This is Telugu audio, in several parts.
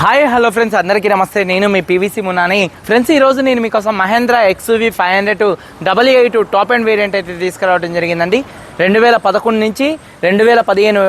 హాయ్ హలో ఫ్రెండ్స్ అందరికీ నమస్తే. నేను మీ పీవీసీ మున్నాని ఫ్రెండ్స్ ఈ రోజు నేను మీకోసం Mahindra XUV five hundred double eight top end variant అయితే తీసుకురావడం జరిగిందండి. రెండు వేల పదకొండు నుంచి రెండు వేల పదిహేను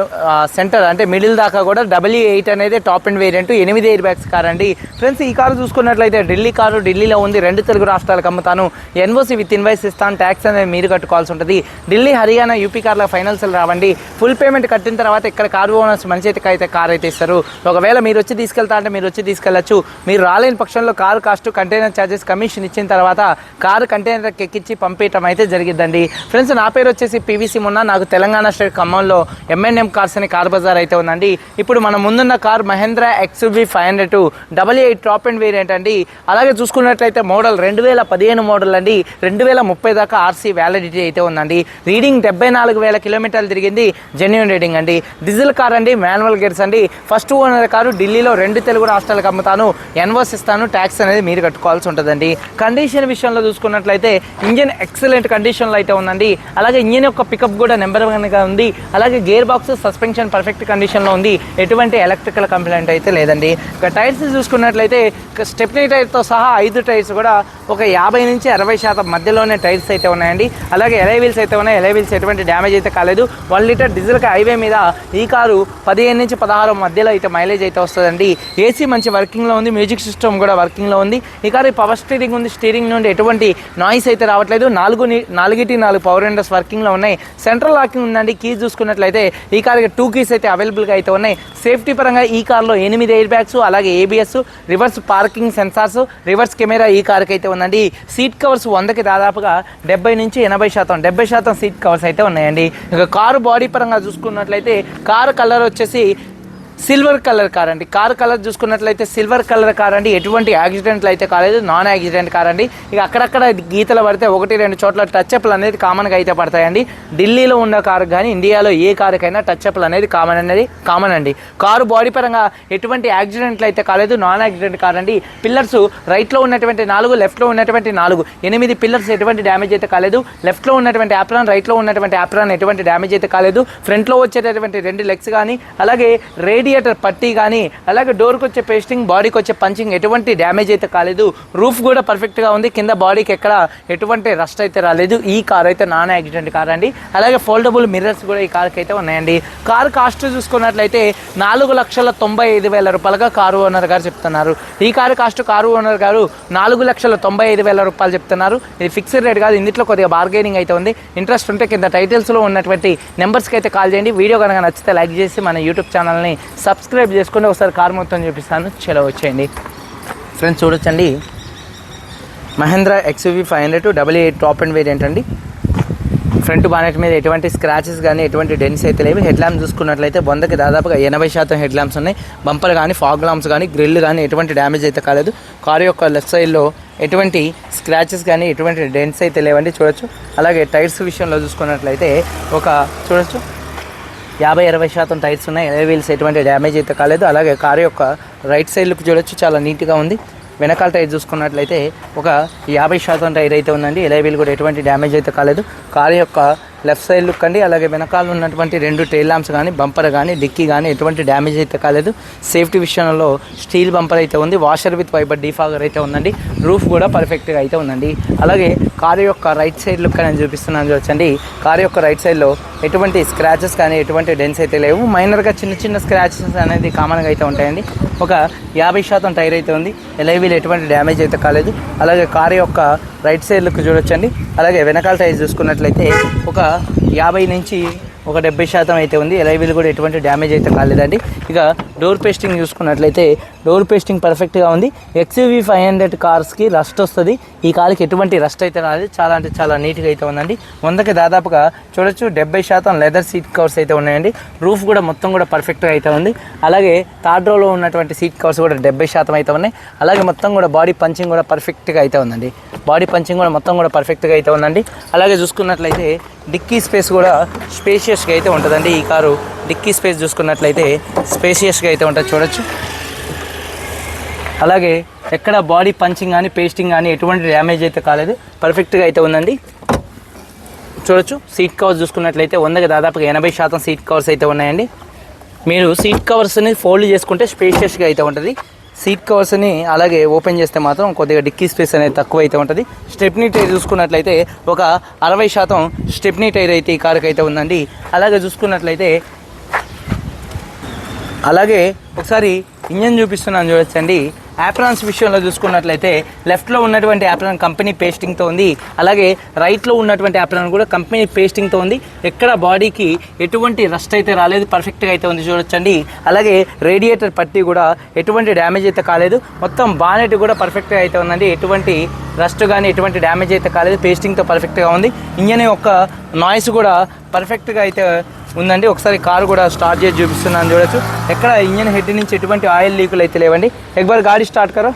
సెంటర్ అంటే మిడిల్ దాకా కూడా డబల్ ఎయిట్ అనేది టాప్ అండ్ వేరియంట్ ఎనిమిది ఎయిర్ బ్యాగ్స్ కార్ అండి. ఫ్రెండ్స్ ఈ కారు చూసుకున్నట్లయితే ఢిల్లీ కారు ఢిల్లీలో ఉంది. రెండు తెలుగు రాష్ట్రాలకు అమ్ముతాను. ఎన్ఓసి విత్ ఇన్వైస్ ఇస్తాను. ట్యాక్స్ అనేది మీరు కట్టుకోవాల్సి ఉంటుంది. ఢిల్లీ హర్యానా యూపీ కార్ల ఫైనల్స్ రావండి. ఫుల్ పేమెంట్ కట్టిన తర్వాత ఇక్కడ కారు ఓనర్స్ మంచి అయితే కార్ అయితే ఇస్తారు. ఒకవేళ మీరు వచ్చి తీసుకెళ్తారు కావాలంటే మీరు వచ్చి తీసుకెళ్ళొచ్చు మీరు రాలేని పక్షంలో car cost container charges commission ఇచ్చిన తర్వాత కారు కంటైనర్కి ఎక్కించి పంపించడం అయితే జరిగిద్దండి. ఫ్రెండ్స్ నా పేరు వచ్చేసి పీవీసీ మొన్న. నాకు తెలంగాణ స్టేట్ ఖమ్మంలో ఎంఎన్ఎం కార్స్ అనే కార్ బజార్ అయితే ఉందండి. ఇప్పుడు మన ముందున్న car Mahindra XUV five hundred double eight top end variant అండి. అలాగే చూసుకున్నట్లయితే మోడల్ రెండు వేల పదిహేను మోడల్ అండి. రెండు వేల ముప్పై దాకా ఆర్సీ వ్యాలిడిటీ అయితే ఉందండి. రీడింగ్ డెబ్బై నాలుగు వేల కిలోమీటర్లు తిరిగింది. జెన్యున్ రీడింగ్ అండి. డీజిల్ కార్ అండి మాన్యువల్ గేర్స్ అండి. ఫస్ట్ ఓనర్ కారు ఢిల్లీలో రెండు తెలుగు రాష్ట్రాలకు అమ్ముతాను ఎన్వోస్ ఇస్తాను ట్యాక్స్ అనేది మీరు కట్టుకోవాల్సి ఉంటుందండి. కండిషన్ విషయంలో చూసుకున్నట్లయితే ఇంజిన్ ఎక్సలెంట్ కండిషన్లో అయితే ఉందండి. అలాగే ఇంజిన్ యొక్క పికప్ కూడా నెంబర్ వన్గా ఉంది. అలాగే గేర్ బాక్స్ సస్పెన్షన్ పర్ఫెక్ట్ కండిషన్లో ఉంది. ఎటువంటి ఎలక్ట్రికల్ కంప్లైంట్ అయితే లేదండి. ఇక టైర్స్ చూసుకున్నట్లయితే స్టెప్నీ టైర్తో సహా ఐదు టైర్స్ కూడా ఒక యాభై నుంచి అరవై శాతం మధ్యలోనే టైర్స్ అయితే ఉన్నాయండి. అలాగే ఎలైవీల్స్ అయితే ఉన్నాయి. ఎలైవీల్స్ ఎటువంటి డ్యామేజ్ అయితే కాలేదు. వన్ లీటర్ డీజిల్కి హైవే మీద ఈ కారు పదిహేను నుంచి పదహారు మధ్యలో అయితే మైలేజ్ అయితే వస్తుందండి. ఏసీ మంచి వర్కింగ్లో ఉంది మ్యూజిక్ సిస్టమ్ కూడా వర్కింగ్లో ఉంది. ఈ కారు పవర్ స్టీరింగ్ ఉంది. స్టీరింగ్ నుండి ఎటువంటి నాయిస్ అయితే రావట్లేదు. నాలుగు నాలుగిటి నాలుగు పవర్ విండోస్ వర్కింగ్లో ఉన్నాయి. సెంట్రల్ లాకింగ్ ఉందండి. కీస్ చూసుకున్నట్లయితే ఈ కార్కి టూ కీస్ అయితే అవైలబుల్గా అయితే ఉన్నాయి. సేఫ్టీ పరంగా ఈ కార్లో ఎనిమిది ఎయిర్ బ్యాగ్స్ అలాగే ABS reverse parking sensors reverse camera ఈ కార్కి అయితే ఉందండి. సీట్ కవర్స్ వందకి దాదాపుగా డెబ్బై నుంచి ఎనభై శాతం డెబ్బై శాతం సీట్ కవర్స్ అయితే ఉన్నాయండి. ఇక కారు బాడీ పరంగా చూసుకున్నట్లయితే కారు కలర్ వచ్చేసి సిల్వర్ కలర్ కార్ అండి. కార్ కలర్ చూసుకున్నట్లయితే సిల్వర్ కలర్ కార్ అండి. ఎటువంటి యాక్సిడెంట్లు అయితే కాలేదు. నాన్ యాక్సిడెంట్ కార్ అండి. ఇక అక్కడక్కడ గీతలు పడితే ఒకటి రెండు చోట్ల టచ్ అప్లు అనేది కామన్గా అయితే పడతాయండి. ఢిల్లీలో ఉన్న కారు కానీ ఇండియాలో ఏ కారుకైనా టచ్ అప్లు అనేది కామన్ అనేది కామన్ అండి. కారు బాడీ పరంగా ఎటువంటి యాక్సిడెంట్లు అయితే కాలేదు. నాన్ యాక్సిడెంట్ కార్ అండి. పిల్లర్స్ రైట్లో ఉన్నటువంటి నాలుగు లెఫ్ట్లో ఉన్నటువంటి నాలుగు. ఎనిమిది పిల్లర్స్ ఎటువంటి డ్యామేజ్ అయితే కాలేదు. లెఫ్ట్లో ఉన్నటువంటి యాప్రాన్ రైట్లో ఉన్నటువంటి యాప్రాన్ ఎటువంటి డ్యామేజ్ అయితే కాలేదు. ఫ్రంట్లో వచ్చేటటువంటి రెండు లెగ్స్ కానీ అలాగే రేడియేటర్ పట్టీ కానీ అలాగే డోర్కి వచ్చే పేస్టింగ్ బాడీకి వచ్చే పంచింగ్ ఎటువంటి డ్యామేజ్ అయితే కాలేదు. రూఫ్ కూడా పర్ఫెక్ట్గా ఉంది. కింద బాడీకి ఎక్కడ ఎటువంటి రస్ట్ అయితే రాలేదు. ఈ కార్ అయితే నాన్ యాక్సిడెంట్ కార్ అండి. అలాగే ఫోల్డబుల్ మిర్రర్స్ కూడా ఈ కార్కి అయితే ఉన్నాయండి. కార్ కాస్ట్ చూసుకున్నట్లయితే నాలుగు లక్షల తొంభై ఐదు వేల రూపాయలుగా కారు ఓనర్ గారు చెప్తున్నారు. ఈ కారు కాస్ట్ కారు ఓనర్ గారు నాలుగు లక్షల తొంభై ఐదు వేల రూపాయలు చెప్తున్నారు. ఇది ఫిక్స్డ్ రేట్ కాదు. ఇందులో కొద్దిగా బార్గెనింగ్ అయితే ఉంది. ఇంట్రెస్ట్ ఉంటే కింద టైటిల్స్లో ఉన్నటువంటి నెంబర్స్కి అయితే కాల్ చేయండి. వీడియో కనుక నచ్చితే లైక్ చేసి మన యూట్యూబ్ ఛానల్ని సబ్స్క్రైబ్ చేసుకుని ఒకసారి కార్ మొత్తం చూపిస్తాను. చలో వచ్చేయండి. ఫ్రెండ్స్ చూడొచ్చండి. Mahindra XUV five hundred double eight top end variant అండి. ఫ్రంట్ బానెట్ మీద ఎటువంటి స్క్రాచెస్ కానీ ఎటువంటి డెన్స్ అయితే లేవు. హెడ్ ల్యాంప్ చూసుకున్నట్లయితే వందకి దాదాపుగా ఎనభై శాతం హెడ్ ల్యాంప్స్ ఉన్నాయి. బంపర్ కానీ ఫాగ్ ల్యాంప్స్ కానీ గ్రిల్ కానీ ఎటువంటి డ్యామేజ్ అయితే కాలేదు. కారు యొక్క లెఫ్ట్ సైడ్లో ఎటువంటి స్క్రాచెస్ కానీ ఎటువంటి డెన్స్ అయితే లేవండి చూడొచ్చు. అలాగే టైర్స్ విషయంలో చూసుకున్నట్లయితే ఒక చూడొచ్చు. యాభై ఇరవై శాతం టైర్స్ ఉన్నాయి. ఎలై వీల్స్ ఎటువంటి డ్యామేజ్ అయితే కాలేదు. అలాగే కారు యొక్క రైట్ సైడ్ చూడొచ్చు. చాలా నీట్గా ఉంది. వెనకాల టైర్ చూసుకున్నట్లయితే ఒక యాభై శాతం టైర్ అయితే ఉందండి. ఎలై వీల్ కూడా ఎటువంటి డ్యామేజ్ అయితే కాలేదు. కారు యొక్క లెఫ్ట్ సైడ్ లుక్ అండి. అలాగే వెనకాల ఉన్నటువంటి రెండు టైల్ ల్యాంప్స్ కానీ బంపర్ కానీ డిక్కీ కానీ ఎటువంటి డ్యామేజ్ అయితే కాలేదు. సేఫ్టీ విషయంలో స్టీల్ బంపర్ అయితే ఉంది. వాషర్ విత్ వైబర్ డీఫాగర్ అయితే ఉందండి. రూఫ్ కూడా పర్ఫెక్ట్గా అయితే ఉందండి. అలాగే కారు యొక్క రైట్ సైడ్ లుక్ నేను చూపిస్తున్నాను చూడండి. కారు యొక్క రైట్ సైడ్లో ఎటువంటి స్క్రాచెస్ కానీ ఎటువంటి డెన్స్ అయితే లేవు. మైనర్గా చిన్న చిన్న స్క్రాచెస్ అనేది కామన్గా అయితే ఉంటాయండి. ఒక యాభై శాతం టైర్ అయితే ఉంది. ఎలైవీలు ఎటువంటి డ్యామేజ్ అయితే కాలేదు. అలాగే కారు యొక్క రైట్ సైడ్ లుక్ చూడొచ్చండి. అలాగే వెనకాల టైర్ చూసుకున్నట్లయితే ఒక యాభై నుంచి ఒక డెబ్బై శాతం అయితే ఉంది. ఎలైవీలు కూడా ఎటువంటి డ్యామేజ్ అయితే కాలేదండి. ఇక డోర్ పేస్టింగ్ చూసుకున్నట్లయితే డోర్ పేస్టింగ్ పర్ఫెక్ట్గా ఉంది. ఎక్స్యూవీ ఫైవ్ హండ్రెడ్ కార్స్కి రస్ట్ వస్తుంది. ఈ కార్కి ఎటువంటి రస్ట్ అయితే రాలేదు. చాలా అంటే చాలా నీట్గా అయితే ఉందండి. వందకి దాదాపుగా చూడొచ్చు డెబ్బై శాతం లెదర్ సీట్ కవర్స్ అయితే ఉన్నాయండి. రూఫ్ కూడా మొత్తం కూడా పర్ఫెక్ట్గా అయితే ఉంది. అలాగే థర్డ్ రోలో ఉన్నటువంటి సీట్ కవర్స్ కూడా డెబ్బై శాతం అయితే ఉన్నాయి. అలాగే మొత్తం కూడా బాడీ పంచింగ్ కూడా పర్ఫెక్ట్గా అయితే ఉందండి. బాడీ పంచింగ్ కూడా మొత్తం కూడా పర్ఫెక్ట్గా అయితే ఉందండి. అలాగే చూసుకున్నట్లయితే డిక్కీ స్పేస్ కూడా స్పేషియస్గా అయితే ఉంటుందండి. ఈ కారు డిక్కీ స్పేస్ చూసుకున్నట్లయితే స్పేషియస్గా అయితే ఉంటుంది చూడొచ్చు. అలాగే ఎక్కడ బాడీ పంచింగ్ కానీ పేస్టింగ్ కానీ ఎటువంటి డ్యామేజ్ అయితే కాలేదు. పర్ఫెక్ట్గా అయితే ఉందండి. చూడొచ్చు. సీట్ కవర్స్ చూసుకున్నట్లయితే వందకి దాదాపుగా ఎనభై శాతం సీట్ కవర్స్ అయితే ఉన్నాయండి. మీరు సీట్ కవర్స్ని ఫోల్డ్ చేసుకుంటే స్పేషియస్గా అయితే ఉంటుంది. సీట్ కవర్స్ని అలాగే ఓపెన్ చేస్తే మాత్రం కొద్దిగా డిక్కీ స్పేస్ అనేది తక్కువ అయితే ఉంటుంది. స్టెప్నీ టైర్ చూసుకున్నట్లయితే ఒక అరవై శాతం స్టెప్నీ టైర్ అయితే ఈ కారుకి అయితే ఉందండి. అలాగే చూసుకున్నట్లయితే అలాగే ఒకసారి ఇంజన్ చూపిస్తున్నాను చూడొచ్చండి. యాప్రాన్స్ విషయంలో చూసుకున్నట్లయితే లెఫ్ట్లో ఉన్నటువంటి యాప్రాన్ కంపెనీ పేస్టింగ్తో ఉంది. అలాగే రైట్లో ఉన్నటువంటి యాప్రాన్ కూడా కంపెనీ పేస్టింగ్తో ఉంది. ఎక్కడ బాడీకి ఎటువంటి రస్ట్ అయితే రాలేదు పర్ఫెక్ట్గా అయితే ఉంది చూడొచ్చండి. అలాగే రేడియేటర్ పట్టి కూడా ఎటువంటి డ్యామేజ్ అయితే కాలేదు. మొత్తం బానెట్ కూడా పర్ఫెక్ట్గా అయితే ఉందండి. ఎటువంటి రస్ట్ కానీ ఎటువంటి డ్యామేజ్ అయితే కాలేదు. పేస్టింగ్తో పర్ఫెక్ట్గా ఉంది. ఇంజన్ యొక్క నాయిస్ కూడా పర్ఫెక్ట్గా అయితే ఉందండి. ఒకసారి కారు కూడా స్టార్ట్ చేసి చూపిస్తున్నాను చూడొచ్చు. ఎక్కడ ఇంజన్ హెడ్ నుంచి ఎటువంటి ఆయిల్ లీకులు అయితే లేవండి. ఎక్బార్ గాడి స్టార్ట్ కరో.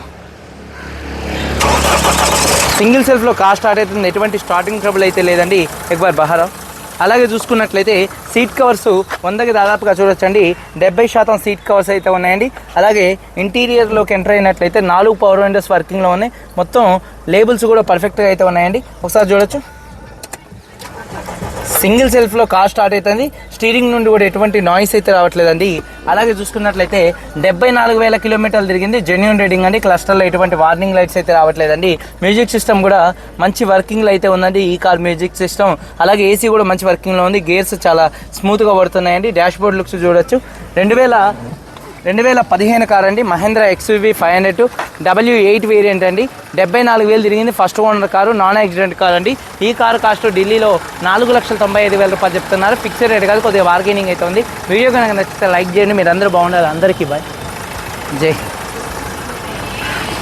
సింగిల్ సెల్ఫ్లో కార్ స్టార్ట్ అవుతుంది. ఎటువంటి స్టార్టింగ్ ట్రబుల్ అయితే లేదండి ఎక్బార్ బహారా. అలాగే చూసుకున్నట్లయితే సీట్ కవర్స్ వందకి దాదాపుగా చూడొచ్చండి. డెబ్బై శాతం సీట్ కవర్స్ అయితే ఉన్నాయండి. అలాగే ఇంటీరియర్లోకి ఎంటర్ అయినట్లయితే నాలుగు పవర్ విండోస్ వర్కింగ్లో ఉన్నాయి. మొత్తం లేబుల్స్ కూడా పర్ఫెక్ట్గా అయితే ఉన్నాయండి. ఒకసారి చూడొచ్చు. సింగిల్ సెల్ఫ్లో కార్ స్టార్ట్ అవుతుంది. స్టీరింగ్ నుండి కూడా ఎటువంటి నాయిస్ అయితే రావట్లేదండి. అలాగే చూసుకున్నట్లయితే డెబ్బై నాలుగు వేల కిలోమీటర్లు తిరిగింది జెన్యున్ రీడింగ్ అండి. క్లస్టర్లో ఎటువంటి వార్నింగ్ లైట్స్ అయితే రావట్లేదండి. మ్యూజిక్ సిస్టమ్ కూడా మంచి వర్కింగ్లో అయితే ఉందండి ఈ కార్ మ్యూజిక్ సిస్టమ్ అలాగే ఏసీ కూడా మంచి వర్కింగ్లో ఉంది. గేర్స్ చాలా స్మూత్గా పడుతున్నాయండి. డాష్ బోర్డ్ లుక్స్ చూడొచ్చు. రెండు వేల రెండు వేల పదిహేను కార్ అండి. Mahindra XUV five hundred double eight variant అండి. డెబ్బై నాలుగు వేలు తిరిగింది. First owner car non accident car అండి. ఈ కారు కాస్ట్ ఢిల్లీలో నాలుగు లక్షల తొంభై ఐదు వేల రూపాయలు చెప్తున్నారు. ఫిక్స్డ్ రేట్ కాదు కొద్దిగా బార్గెనింగ్ అయితే ఉంది. వీడియో కనుక నచ్చితే లైక్ చేయండి. మీరు అందరూ బాగుండాలి. అందరికీ బాయ్ జై